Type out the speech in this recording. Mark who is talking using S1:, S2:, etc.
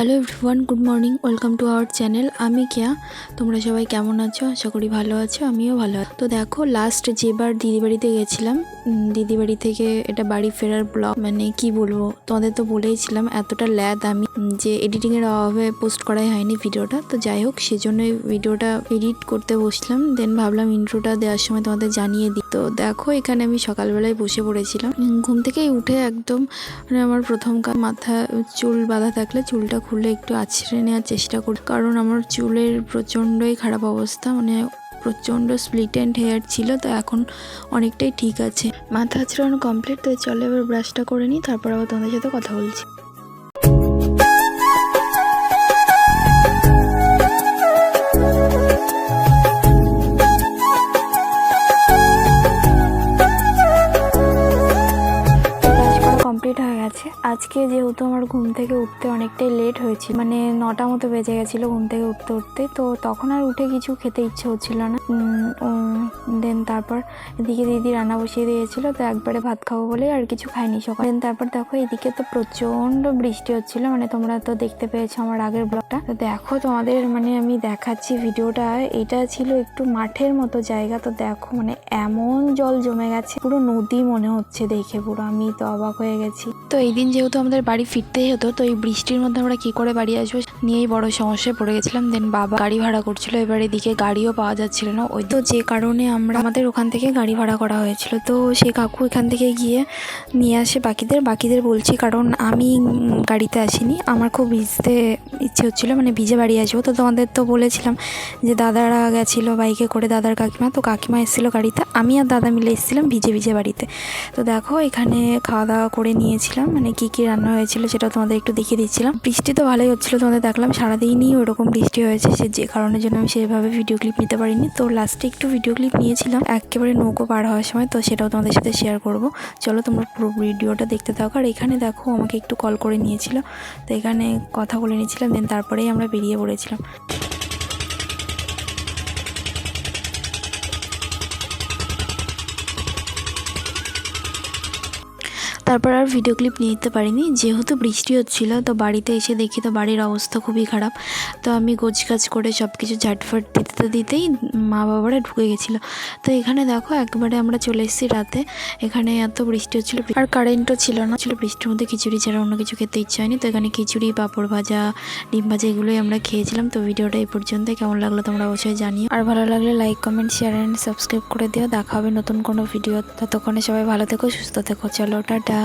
S1: Hello everyone good morning welcome to our channel আমি কেয়া। তোমরা সবাই কেমন আছো? আশা করি ভালো আছো আমিও ভালো আছি। তো দেখো লাস্ট যেবার দিদি বাড়িতে গেছিলাম উম, দিদি বাড়ি থেকে এটা বাড়ি ফেরার ব্লগ মানে কি বলব তোমাদের তো বলেইছিলাম এতটা ল্যাদ আমি যে এডিটিংয়ের অভাবে পোস্ট করাই হয়নি ভিডিওটা। তো যাই হোক সেজন্যই ভিডিওটা এডিট করতে বসলাম দেন ভাবলাম ইন্ট্রোটা দেওয়ার সময় তোমাদের জানিয়ে দিই। তো দেখো, এখানে আমি সকালবেলায় বসে পড়েছিলাম। ঘুম থেকেই উঠে একদম মানে আমার প্রথম কাজ মাথা, চুল বাঁধা থাকলে চুলটা খুলে একটু আছড়ে নেওয়ার চেষ্টা করি কারণ আমার চুলের প্রচণ্ডই খারাপ অবস্থা মানে প্রচণ্ড স্প্লিট অ্যান্ড হেয়ার ছিল, তো এখন অনেকটাই ঠিক আছে। মাথা আছড়ানো কমপ্লিট তো চলো এবার ব্রাশটা করে নিই, তারপর আবার তোমাদের সাথে কথা বলছি। গেছে আজকে যেহেতু আমার ঘুম থেকে উঠতে অনেকটাই লেট হয়েছে মানে নটা মতো বেজে গেছিল ঘুম থেকে উঠতে উঠতে, তো তখন আর উঠে কিছু খেতে ইচ্ছে হচ্ছিল না। দেন তারপর এদিকে দিদি রান্না বসিয়ে দিয়েছিল, তো একবারে ভাত খাব বলে আর কিছু খাইনি সকাল। দেন তারপর দেখো এদিকে তো প্রচণ্ড বৃষ্টি হচ্ছিল মানে তোমরা তো দেখতে পেয়েছ আমার আগের ব্লগটা। তো দেখো তোমাদের মানে আমি দেখাচ্ছি ভিডিওটা, এটা ছিল একটু মাঠের মতো জায়গা, তো দেখো মানে এমন জল জমে গেছে, পুরো নদী মনে হচ্ছে দেখে, পুরো আমি তো অবাক হয়ে গেছি। তো এই দিন যেহেতু আমাদের বাড়ি ফিরতেই হতো, তো এই বৃষ্টির মধ্যে আমরা কি করে বাড়ি আসব নিয়েই বড় সমস্যায় পড়ে গেছিলাম। দেন বাবা গাড়ি ভাড়া করছিল, এবার এদিকে গাড়িও পাওয়া যাচ্ছিল না। ওই তো যে কারণে আমরা আমাদের ওখান থেকে গাড়ি ভাড়া করা হয়েছিল, তো সে কাকু এখান থেকে গিয়ে নিয়ে আসে বাকিদের। বাকিদের বলছি, কারণ আমি গাড়িতে আসিনি, আমার খুব ভিজতে ইচ্ছে হচ্ছিল মানে ভিজে বাড়ি আসব। তো তোমাদের তো বলেছিলাম যে দাদারা গেছিল বাইকে করে, দাদার কাকিমা, তো কাকিমা এসেছিল গাড়িতে, আমি আর দাদা মিলে এসেছিলাম ভিজে ভিজে বাড়িতে। তো দেখো, এখানে খাওয়া দাওয়া করে নিয়েছিলাম। মানে কি কি রান্না হয়েছিল সেটা তোমাদের একটু দেখিয়ে দিচ্ছিলাম। বৃষ্টি তো ভালোই হচ্ছিল তোমাদের দেখলাম, সারাদিনই ওরকম বৃষ্টি হয়েছে, সে যে কারণের জন্য আমি সেভাবে ভিডিও ক্লিপ নিতে পারিনি। তো লাস্টে একটু ভিডিও ক্লিপ নিয়েছিলাম, একেবারে নৌকো পার হওয়ার সময়, তো সেটাও তোমাদের সাথে শেয়ার করব। চলো তোমরা পুরো ভিডিওটা দেখতে থাকো, আর এখানে দেখো আমাকে একটু কল করে নিয়েছিল, তো এখানে কথা বলে নিয়েছিলাম দেন তারপরেই আমরা বেরিয়ে পড়েছিলাম। তারপর আর ভিডিও ক্লিপ নিয়ে নিতে পারিনি। যেহেতু বৃষ্টি হচ্ছিল, তো বাড়িতে এসে দেখি তো বাড়ির অবস্থা খুবই খারাপ। তো আমি গোছগাছ করে সব কিছু ঝাটফাট দিতে দিতেই মা বাবারা ঢুকে গেছিল। তো এখানে দেখো, একবারে আমরা চলে এসেছি রাতে। এখানে এত বৃষ্টি হচ্ছিল আর কারেন্টও ছিল না। ছিল বৃষ্টির মধ্যে খিচুড়ি ছাড়া অন্য কিছু খেতে ইচ্ছা হয়নি। তো এখানে খিচুড়ি, পাঁপড় ভাজা, ডিম ভাজা এগুলোই আমরা খেয়েছিলাম। তো ভিডিওটা এই পর্যন্ত। কেমন লাগল তোমরা অবশ্যই জানিও। আর ভালো লাগলে like comment share and subscribe করে দিও। দেখা হবে নতুন কোনো ভিডিও ততক্ষণে সবাই ভালো থেকো, সুস্থ থেকো। চলো, টাটা।